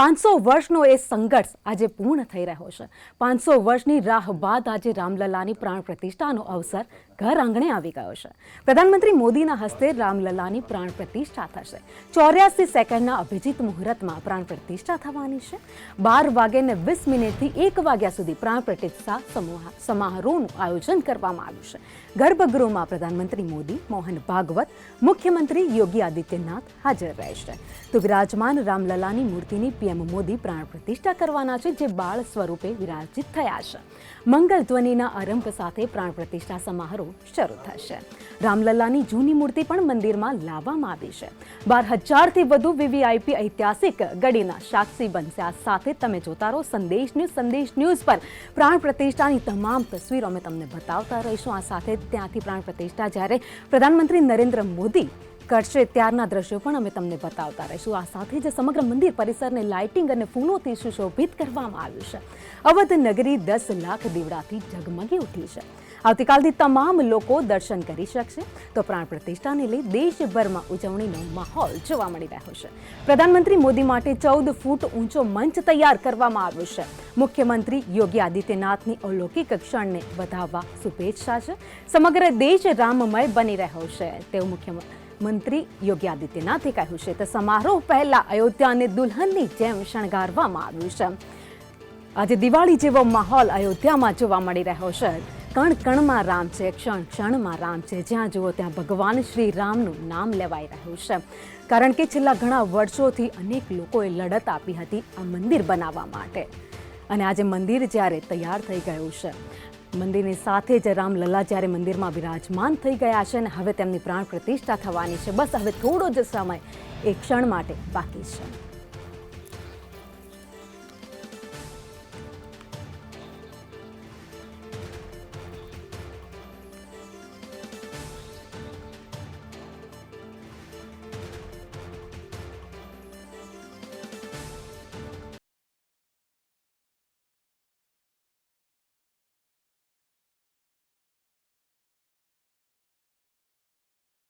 પાંચસો વર્ષનો એ સંઘર્ષ આજે પૂર્ણ થઈ રહ્યો છે. પાંચસો વર્ષની રાહ બાદ આજે રામલલાની પ્રાણ પ્રતિષ્ઠાનો અવસર ઘર આંગણે આવી ગયો છે. પ્રધાનમંત્રી મોદીના હસ્તે રામલલાની પ્રાણ પ્રતિષ્ઠા થશે. ચોર્યાસી સેકન્ડના અભિજીત મુહૂર્તમાં પ્રાણ પ્રતિષ્ઠા થવાની છે. બાર વાગ્યાને વીસ મિનિટથી એક વાગ્યા સુધી પ્રાણ પ્રતિષ્ઠા સમારોહનું આયોજન કરવામાં આવ્યું છે. ગર્ભગૃહમાં પ્રધાનમંત્રી મોદી, મોહન ભાગવત, મુખ્યમંત્રી યોગી આદિત્યનાથ હાજર રહેશે તો વિરાજમાન રામલલાની મૂર્તિની પીએમ મોદી પ્રાણ પ્રતિષ્ઠા કરવાના છે, જે બાળ સ્વરૂપે વિરાજિત થયા છે. મંગલ ધ્વનિના આરંભ સાથે પ્રાણ પ્રતિષ્ઠા સમારોહ શરૂ થશે. રામલલાની જૂની મૂર્તિ પણ મંદિરમાં લાવવામાં આવી છે. બાર હજારથી વધુ વીવીઆઈપી ઐતિહાસિક ગડીના સાક્ષી બનશે સાથે તમે જોતા રહો સંદેશ ન્યૂઝ સંદેશ ન્યૂઝ પર પ્રાણ પ્રતિષ્ઠાની તમામ તસવીરો અમે તમને બતાવતા રહીશું. આ સાથે ત્યાંથી પ્રાણ પ્રતિષ્ઠા જ્યારે પ્રધાનમંત્રી નરેન્દ્ર મોદી કરશે ત્યારના દ્રશ્યો પણ અમે તમને બતાવતા રહીશું. આ સાથે જ સમગ્ર મંદિર પરિસરને લાઇટિંગ અને ફૂલોથી સુશોભિત કરવામાં આવ્યું છે. અવધ નગરી દસ લાખ દીવડાથી ઝગમગી ઉઠી છે. આવતીકાલથી તમામ લોકો દર્શન કરી શકશે. તો પ્રાણ પ્રતિષ્ઠાને લઈ દેશભરમાં ઉજવણીનો માહોલ જોવા મળી રહ્યો છે. પ્રધાનમંત્રી મોદી માટે ચૌદ ફૂટ ઊંચો મંચ તૈયાર કરવામાં આવ્યો છે. મુખ્યમંત્રી યોગી આદિત્યનાથની અલૌકિક ક્ષણને વધાવવા શુભેચ્છા છે. સમગ્ર દેશ રામમય બની રહ્યો છે. તેવું મુખ્યમંત્રી મંત્રી યોગી આદિત્યનાથે કહ્યું છે તો સમારોહ પહેલા અયોધ્યાને દુલ્હનની જેમ શણગારવામાં આવ્યું છે. આજે દિવાળી જેવો માહોલ અયોધ્યામાં જોવા મળી રહ્યો છે. કણ કણમાં રામ છે, ક્ષણ ક્ષણમાં રામ છે. જ્યાં જુઓ ત્યાં ભગવાન શ્રી રામનું નામ લેવાઈ રહ્યું છે. કારણ કે છેલ્લા ઘણા વર્ષોથી અનેક લોકોએ લડત આપી હતી આ મંદિર બનાવવા માટે. અને આજે મંદિર જ્યારે તૈયાર થઈ ગયું છે મંદિરની સાથે જ રામલલા જ્યારે મંદિરમાં વિરાજમાન થઈ ગયા છે અને હવે તેમની પ્રાણ પ્રતિષ્ઠા થવાની છે. બસ હવે થોડો જ સમય એ ક્ષણ માટે બાકી છે.